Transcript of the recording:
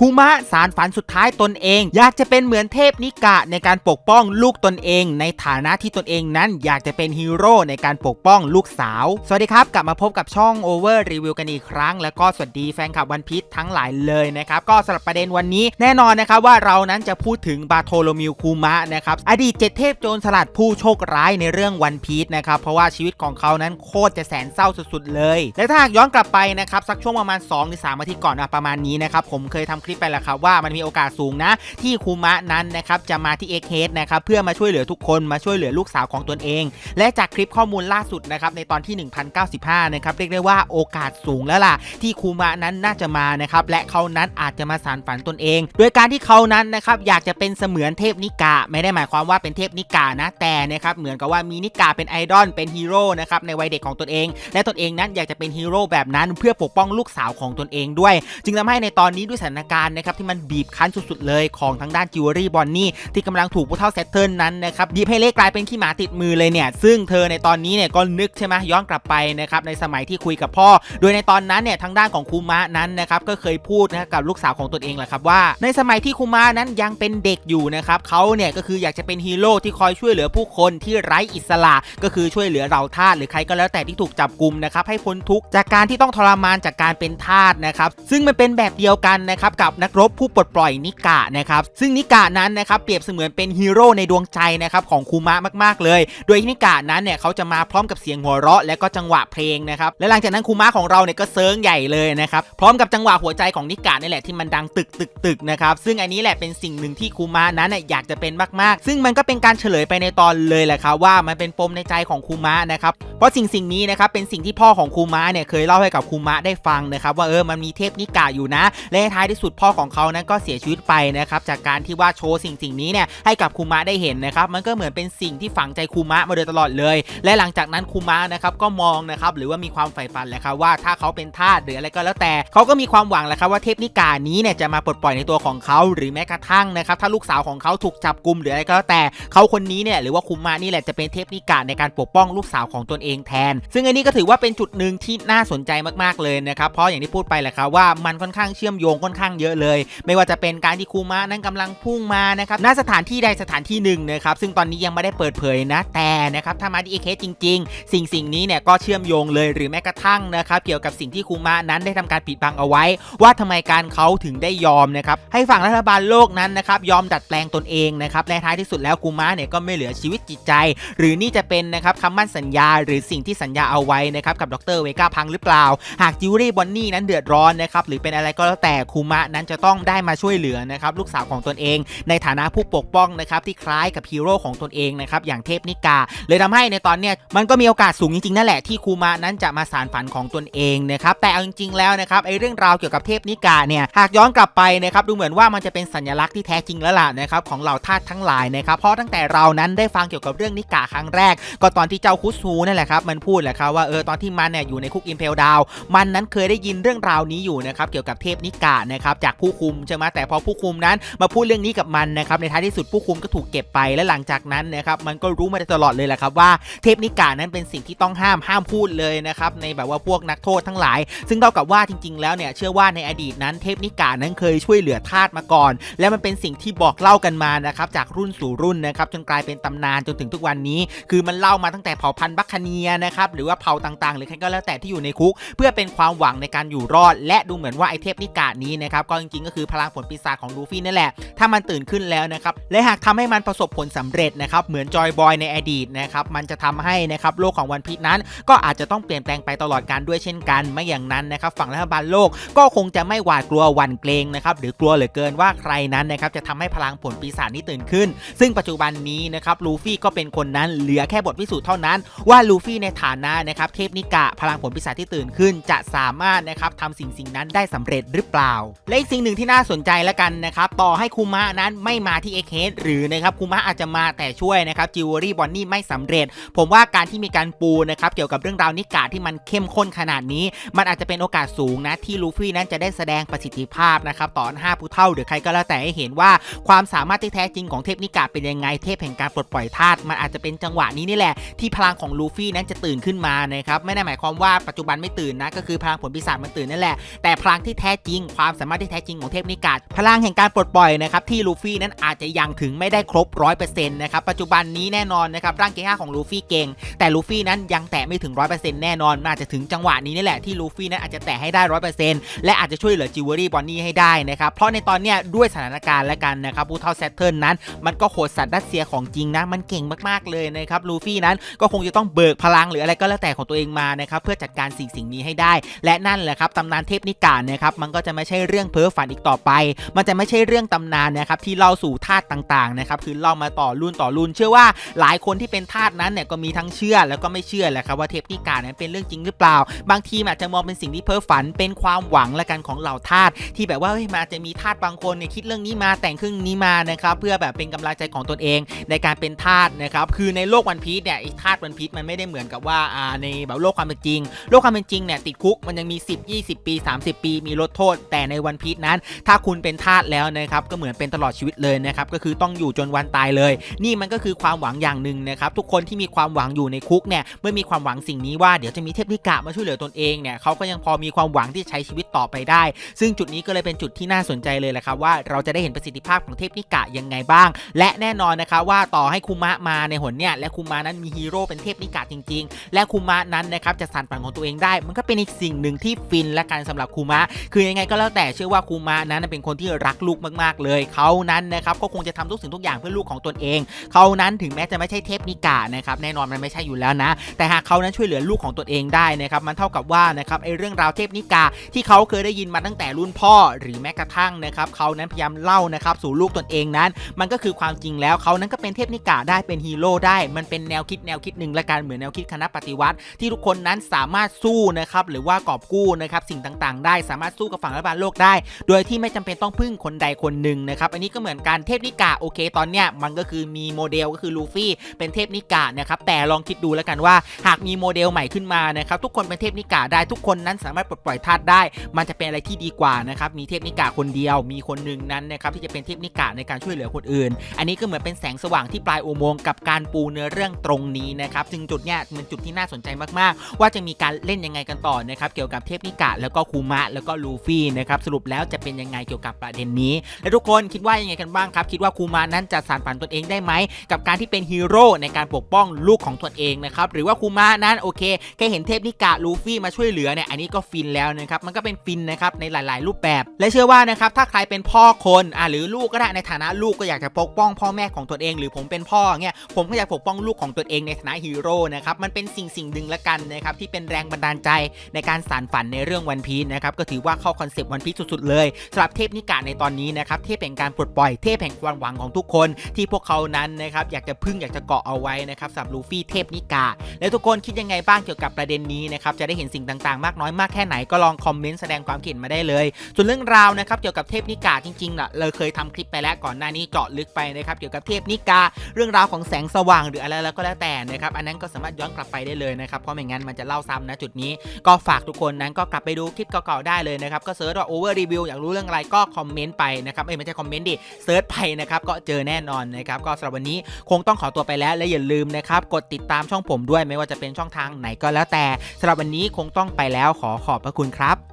คูมะสารฝันสุดท้ายตนเอง อยากจะเป็นเหมือนเทพนิกะในการปกป้องลูกตนเอง ในฐานะที่ตนเองนั้นอยากจะเป็นฮีโร่ในการปกป้องลูกสาว สวัสดีครับ กลับมาพบกับช่อง Over Review กันอีกครั้ง แล้วก็สวัสดีแฟนคลับวันพีชทั้งหลายเลยนะครับ ก็สำหรับประเด็นวันนี้แน่นอนนะครับว่าเรานั้นจะพูดถึงบาโทโลมิวคูมะนะครับอดีตเจ็ดเทพโจรสลัดผู้โชคร้ายในเรื่องวันพีชนะครับเพราะว่าชีวิตของเขานั้นโคตรจะแสนเศร้าสุดๆเลย และถ้าหากย้อนกลับไปนะครับสักช่วงประมาณ2หรือ3อาทิตย์ก่อนนะประมาณนี้นะครับผมเคยทำลิปไปแล้วครับว่ามันมีโอกาสสูงนะ ที่คูมะนั้นนะครับจะมาที่เอ็กเฮดนะครับเพื่อมาช่วยเหลือทุกคนมาช่วยเหลือลูกสาวของตนเอง และจากคลิปข้อมูลล่าสุดนะครับในตอนที่ 1095นะครับเรียกได้ว่าโอกาสสูงแล้วล่ะ ที่คูมะนั้นน่าจะมานะครับและเขานั้นอาจจะมาสานฝันตนเอง โดยการที่เขานั้นนะครับอยากจะเป็นเสมือนเทพนิกะไม่ได้หมายความว่าเป็นเทพนิกะนะแต่นะครับเหมือนกับว่ามีนิกะเป็นไอดอลเป็นฮีโร่นะครับในวัยเด็กของตนเอง และตนเองนั้นอยากจะเป็นฮีโร่แบบนั้นเพื่อปกป้องลูกสาวของตนเองด้วย จึงทำให้ในตอนนี้ด้วยสถานการณ์นะครับที่มันบีบคั้นสุดๆเลยของทางด้านจิวเวลรี่บอนนี่ที่กำลังถูกผู้เฒ่าแซตเทิลนั้นนะครับบีบให้เล่กลายเป็นขี้หมาติดมือเลยเนี่ยซึ่งเธอในตอนนี้เนี่ยก็นึกใช่ไหมย้อนกลับไปนะครับในสมัยที่คุยกับพ่อ โดยในตอนนั้นเนี่ยทางด้านของคูมะนั้นนะครับก็เคยพูดนะครับกับลูกสาวของตนเองแหละครับว่า ในสมัยที่คูมะนั้นยังเป็นเด็กอยู่นะครับเขาเนี่ยก็คืออยากจะเป็นฮีโร่ที่คอยช่วยเหลือผู้คนที่ไร้อิสระก็คือช่วยเหลือเราทาสหรือใครก็แล้วแต่ที่ถูกจับกลุมนะครับให้พ้นทุกข์จากการที่ต้องทรมานจากการเป็นทาสนะครับซึ่งมันเป็นแบบเดียวกันนะครับกับนักรบผู้ปลดปล่อยนิกะนะครับซึ่งนิกะนั้นนะครับเปรียบเสมือนเป็นฮีโร่ในดวงใจนะครับของคูมะมากๆเลย โดยนิกะนั้นเนี่ยเขาจะมาพร้อมกับเสียงหัวเราะและก็จังหวะเพลงนะครับและหลังจากนั้นคูมะของเราเนี่ยก็เซิร์งใหญ่เลยนะครับพร้อมกับจังหวะหัวใจของนิกะนี่แหละที่มันดังตึกตึกตึกนะครับซึ่งอันนี้แหละเป็นสิ่งหนึ่งที่คูมะนั้นน่ยอยากจะเป็นมากๆ ซึ่งมันก็เป็นการเฉลยไปในตอนเลยแหละครับว่ามันเป็นปมในใจของคูมะนะครับเพราะสิ่งสิ่งนี้นะครับเป็นสิ่งที่พ่อของคูมะเนี่ยเคยเล่าให้กับคูมะได้ฟังนะครับว่าเออมันมีเทพนิกะอยู่นะและท้ายที่สุดพ่อของเขานั้นก็เสียชีวิตไปนะครับจากการที่ว่าโชว์สิ่งสิ่งนี้เนี่ยให้กับคูมะได้เห็นนะครับมันก็เหมือนเป็นสิ่งที่ฝังใจคูมะมาโดยตลอดเลย และหลังจากนั้นคูมะนะครับก็มองนะครับหรือว่ามีความใฝ่ฝันแหละครับว่าถ้าเขาเป็นทาสหรืออะไรก็แล้วแต่เขาก็มีความหวังแหละครับว่าเทพนิกานี้เนี่ยจะมาปลดปล่อยในตัวของเขาหรือแม้กระทั่งนะครับถ้าลูกสาวของเขาถูกจับกุมหรืออะไรก็แล้วแต่เขาคนนี้เนี่ยหรือว่าคุมะนี่แหละจะเป็นเทพนิกาในการปกป้องลูกสาวของตนเองแทน ซึ่งอันนี้ก็ถือว่าเป็นจุดหนึ่งที่น่าสนใจมากๆเลยนะครับเพราะอย่างที่พูดไปแหละครับว่ามันค่อนข้างเชื่อมโยงค่อนข้างเยอะเลย ไม่ว่าจะเป็นการที่คุมะนั้นกำลังพุ่งมานะครับณสถานที่ใดสถานที่หนึ่งนะครับซึ่งตอนนี้ยังไม่ได้เปิดเผยนะแต่นะครับถ้ามาที่เอเคจริง ๆ สิ่งสิ่งนี้เนี่ยก็เชื่อมโยงเลยหรือแม้กระทั่งนะครับเกี่ยวกับสิ่งที่คุมะนั้นได้ทำการปิดบังเอาไว้ ว่าทำไมการเขาถึงได้ยอมนะครับให้ฝั่งรัฐบาลโลกนั้นนะครับยอมดัดแปลงตนเองนะครับและท้ายที่สุดแล้วคุมะเนี่ยก็ไม่เหลือชีวิตจิตใจ หรือนี่จะเป็นนะครับคำมั่นสัญญา หรือสิ่งที่สัญญาเอาไว้นะครับกับดรเวก้าพังหรือเปล่า หากจิวรี่บอนนี่นั้นเดือดร้อนนะครับหรือเป็นอะไรก็แล้วแต่คุมะนั้นจะต้องได้มาช่วยเหลือนะครับลูกสาวของตนเอง ในฐานะผู้ปกป้องนะครับที่คล้ายกับฮีโร่ของตนเองนะครับอย่างเทพนิกา เลยทำให้ในตอนเนี้ยมันก็มีโอกาสสูงจริงๆนั่นแหละที่คูมะนั้นจะมาสารฝันของตนเองนะครับแต่เอาจริงๆแล้วนะครับไอเรื่องราวเกี่ยวกับเทพนิกาเนี่ยหากย้อนกลับไปนะครับดูเหมือนว่ามันจะเป็นสัญลักษณ์ที่แท้จริงแล้วล่ะนะครับของเหล่าทาสทั้งหลายนะครับเพราะตั้งแต่เรานั้นได้ฟังเกี่ยวกับเรื่องนิกาครั้งแรก ก็ตอนที่เจ้าคุซูนั่นแหละครับมันพูดแหละครับว่าเออตอนที่มันเนี่ยอยู่ในคุกอิมเพลดาวมันนั้นเคยได้ยินเรื่องราวนี้อยู่นะครับเกี่ยวกับเทพนิกานะครับจากผู้คุมใช่ไหมแต่พอผู้คุมนั้นมาพูดเรื่องนี้กับมันนะครับในท้ายที่สุดผู้คุมก็ถูกเก็บไปและหลังจากนั้นนะครับมันก็รู้มาตลอดเลยแหละครับว่าเทพนิกานั้นเป็นสิ่งที่ต้องห้ามห้ามพูดเลยนะครับในแบบว่าพวกนักโทษทั้งหลาย ซึ่งเท่ากับว่าจริง ๆ แล้วเนี่ยเชื่อว่าในอดีตนั้นเทพนิกานั้นเคยช่วยเหลือทาสมาก่อน และมันเป็นสิ่งที่บอกเล่ากันมานะครับจากรุ่นสู่รุ่นนะครับจนกลายเป็นตำนานจนถึงทุกวันนี้ คือมันเล่ามาตั้งแต่เผ่าพันธุ์บัคคเนียนะครับหรือว่าเผ่าต่างๆ หรือใครก็แล้วแต่ที่อยู่ในคุก เพื่อเป็นความหวังในการอยู่รอด และดูเหมือนว่าไอเทพนิกานี้นะครับก็จริงๆก็คือพลังผลปีศาจของลูฟี่นั่นแหละ ถ้ามันตื่นขึ้นแล้วนะครับ และหากทำให้มันประสบผลสำเร็จนะครับ เหมือนจอยบอยในอดีตนะครับ มันจะทำให้นะครับโลกของวันพีชนั้น ก็อาจจะต้องเปลี่ยนแปลงไปตลอดการด้วยเช่นกัน ไม่อย่างนั้นนะครับ ฝั่งรัฐบาลโลกก็คงจะไม่หวาดกลัวหวั่นเกรงนะครับ หรือกลัวเหลือเกินว่าใครนั้นนะครับจะทำให้พลังผลปีศาจนี้ตื่นขึ้น ซึ่งปัจจุบันนี้นะครับลูฟี่ก็เป็นคนนั้นเหลือแค่บทพิสูจน์เท่านั้นว่าลูฟี่ในฐานะนะครับเทพนิกะพลังผลปีศาจที่ตื่นขึ้น จะสามารถนะครับทำสิ่งสิ่งนั้นได้สำเร็จหรือเปล่า และอีกสิ่งหนึ่งที่น่าสนใจแล้วกันนะครับต่อให้คุมะนั้นไม่มาที่เอ็กเฮดหรือนะครับคุมะอาจจะมาแต่ช่วยนะครับจิวเวลรี่บอนนี่ไม่สำเร็จ ผมว่าการที่มีการปูนะครับเกี่ยวกับเรื่องราวนิกาที่มันเข้มข้นขนาดนี้ มันอาจจะเป็นโอกาสสูงนะที่ลูฟี่นั้นจะได้แสดงประสิทธิภาพนะครับต่อห้าผู้เท่าหรือใครก็แล้วแต่ให้เห็นว่าความสามารถที่แท้จริงของเทพนิกาเป็นยังไงเทพแห่งการปลดปล่อยธาตุมันอาจจะเป็นจังหวะนี้นี่แหละที่พลังของลูฟี่นั้นจะตื่นขึ้นมานะครับไม่ได้หมายความว่าปัจจุบันไม่ตื่นนะก็คือพลังผลปีศาจมันตื่นนั่นแหละแต่พลังที่แท้จริงความสามารถที่ที่แท้จริงของเทพนิกาดพลังแห่งการปลดปล่อยนะครับที่ลูฟี่นั้นอาจจะยังถึงไม่ได้ครบร้อยเปอร์เซ็นต์นะครับปัจจุบันนี้แน่นอนนะครับร่างเกงห้าของลูฟี่เก่ง แต่ลูฟี่นั้นยังแตะไม่ถึงร้อยเปอร์เซ็นต์แน่นอนน่าจจะถึงจังหวะนี้นี่แหละที่ลูฟี่นั้นอาจจะแตะให้ได้ร้อยเปอร์เซ็นต์และอาจจะช่วยเหลือจิวเวอรี่บอนนี่ให้ได้นะครับเพราะในตอนเนี้ยด้วยสถานการณ์และกันนะครับบูเทลแซตเทิลนั้น มันก็โหดสัตว์รัสเซียของจริงนะมันเก่งมากๆเลยนะครับลูฟี่นั้นก็คงจะต้องเบิกพลังหรืออะไรก็แล้วแต่ของตัวเองมานะครับเพื่อจัดการสิ่งสิ่งนี้ให้ได้ และนั่นแหละครับตำนานเทพนิกานะครับมันก็จะไม่ใช่เรื่องเพ้อฝันอีกต่อไป มันจะไม่ใช่เรื่องตำนานนะครับที่เล่าสู่ทาสต่างๆนะครับคือเล่ามาต่อรุ่นต่อรุ่นเชื่อว่าหลายคนที่เป็นทาสนั้นเนี่ยก็มีทั้งเชื่อแล้วก็ไม่เชื่อแหละครับว่าเทพนิกายนั้นเป็นเรื่องจริงหรือเปล่า บางทีอาจจะมองเป็นสิ่งที่เพ้อฝันเป็นความหวังละกันของเหล่าทาสที่แบบว่าเฮ้ยมาจะมีทาสบางคนเนี่ยคิดเรื่องนี้มาแต่งครื่งนี้มานะครับเพื่อแบบเป็นกำลังใจของตนเองในการเป็นทาสนะครับคือในโลกวันพีชเนี่ยไอ้ทาสวันพีชมันไม่ได้เหมือนกับว่าอ่าในแบบโลกความเป็นจริง โลกความเป็นจริงเนี่ยติดคุกมันยังมี 10 20 ปี 30 ปี มีลดโทษ แต่ในวันพีชนั้น ถ้าคุณเป็นทาสแล้วนะครับก็เหมือนเป็นตลอดชีวิตเลยนะครับก็คือต้องอยู่จนวันตายเลย นี่มันก็คือความหวังอย่างหนึ่งนะครับทุกคนที่มีความหวังอยู่ในคุกเนี่ยเมื่อมีความหวังสิ่งนี้ว่าเดี๋ยวจะมีเทพนิกะมาช่วยเหลือตนเองเนี่ยเขาก็ยังพอมีความหวังที่ใช้ชีวิตต่อไปได้ ซึ่งจุดนี้ก็เลยเป็นจุดที่น่าสนใจเลยแหละครับว่าเราจะได้เห็นประสิทธิภาพของเทพนิกะยังไงบ้าง และแน่นอนนะครับว่าต่อให้คุมะมาในหนเนี่ยและคุมะนั้นมีฮีโร่เป็นเทพนิกะจริง ๆ และคุมะนั้นนะครับจะสานฝันของตัวเองได้ มันก็เป็นอีกสิ่งหนึ่งที่ฟินและกันสำหรับคุมะคือยังไงก็แล้วแต่เชื่อว่าคุมะนั้นเป็นคนที่รักลูกมากๆเลย เขานั้นนะครับก็คงจะทำทุกสิ่งทุกอย่างเพื่อลูกของตนเอง เขานั้นถึงแม้จะไม่ใช่เทพนิกะนะครับแน่นอนมันไม่ใช่อยู่แล้วนะ แต่หากเขานั้นช่วยเหลือลูกของตนเองได้นะครับมันเท่ากับว่านะครับไอเรื่องราวเทพนิกาที่เขาเคยได้ยินมาตั้งแต่รุ่นพ่อ หรือแม้กระทั่งนะครับเขานั้นพยายามเล่านะครับสู่ลูกตนเองนั้น มันก็คือความจริงแล้วเขานั้นก็เป็นเทพนิกาได้เป็นฮีโร่ได้ มันเป็นแนวคิดแนวคิดหนึ่งละกันเหมือนแนวคิดคณะปฏิวัติ ที่ทุกคนนั้นสามารถสู้นะครับหรือว่ากอบกู้นะครับสิ่งต่างๆ ได้สามารถสู้กับฝั่งรัฐบาลโลกได้โดยที่ไม่จำเป็นต้องพึ่งคนใดคนหนึ่งนะครับ อันนี้ก็เหมือนการเทพนิกาโอเคตอนเนี้ยมันก็คือมีโมเดลก็คือลูฟี่เป็นเทพนิกานะครับแต่ลองคิดดูแล้วกันว่า หากมีโมเดลใหม่ขึ้นมานะครับทุกคนเป็นเทพนิกาได้ทุกคนนั้นสามารถปลดปล่อยธาตุได้ มันจะเป็นอะไรที่ดีกว่านะครับมีเทพนิกาคนเดียว มีคนหนึ่งนั้นนะครับที่จะเป็นเทพนิกาในการช่วยเหลือคนอื่น อันนี้ก็เหมือนเป็นแสงสว่างที่ปลายอุโมงค์กับการปูเนื้อเรื่องตรงนี้นะครับซึ่งจุดเนี้ยเป็นจุดที่น่าสนใจมากๆ ว่าจะมีการเล่นยังไงกันต่อนะครับเกี่ยวกับเทพนิกาแล้วก็คูมะแล้วก็ลูฟี่นะครับสรุปแล้วจะเป็นยังไงเกี่ยวกับประเด็นนี้ และทุกคนคิดว่ายังไงกันบ้างครับ คิดว่าคูมานั้นจะสานฝันตนเองได้ไหม กับการที่เป็นฮีโร่ในการปกป้องลูกของตนเองนะครับ หรือว่าคูมานั้นโอเคแค่เห็นเทพนิกะลูฟี่มาช่วยเหลือเนี่ย อันนี้ก็ฟินแล้วนะครับ มันก็เป็นฟินนะครับในหลาย ๆ รูปแบบ และเชื่อว่านะครับถ้าใครเป็นพ่อคนอะหรือลูกก็ได้ในฐานะลูกก็อยากจะปกป้องพ่อแม่ของตนเอง หรือผมเป็นพ่อเนี่ยผมก็อยากปกป้องลูกของตนเองในฐานะฮีโร่นะครับมันเป็นสิ่งสิ่งหนึ่งละกันนะครับที่เป็นแรงบันดาลใจในการสานฝันในเรื่องวันพีนะครับก็ถือว่าเข้าคอนเซปต์วันพีสุดๆเลยสำหรับเทพนิกะในตอนนี้นะครับเทพแห่งการปลดปล่อยเทพแห่งความหวังของทุกคน ที่พวกเขานั้นนะครับอยากจะพึ่งอยากจะเกาะเอาไว้นะครับสำหรับลูฟี่เทพนิกาและทุกคนคิดยังไงบ้างเกี่ยวกับประเด็นนี้นะครับจะได้เห็นสิ่งต่างๆ มากน้อยมากแค่ไหนก็ลองคอมเมนต์แสดงความคิดมาได้เลยส่วนเรื่องราวนะครับเกี่ยวกับเทพนิกาจริงๆน่ะเราเคยทำคลิปไปแล้วก่อนหน้านี้เจาะลึกไปนะครับเกี่ยวกับเทพนิกาเรื่องราวของแสงสว่างหรืออะไรแล้วก็แล้วแต่นะครับอันนั้นก็สามารถย้อนกลับไปได้เลยนะครับเพราะไม่งั้นมันจะเล่าซ้ำนะจุดนี้ ก็ฝากทุกคนนั้นก็กลับไปดูคลิปเก่าๆได้เลยนะครับก็เซิร์ชว่าโอเวอร์รีวิวอยากรู้เรื่องอะไรก็คอมเมนต์ไปนะครับเอ้ยไม่ใช่คอมเมนต์ดิเซิร์ชไปนะครับก็เจอแน่นอนนะครับก็สำหรับวันนี้คงต้องขอตัวไปแล้วและอย่าลืมนะครับกดติดตามช่องผมด้วยไม่ว่าจะเป็นช่องทางไหนก็แล้วแต่สำหรับวันนี้คงต้องไปแล้วขอขอบพระคุณครับ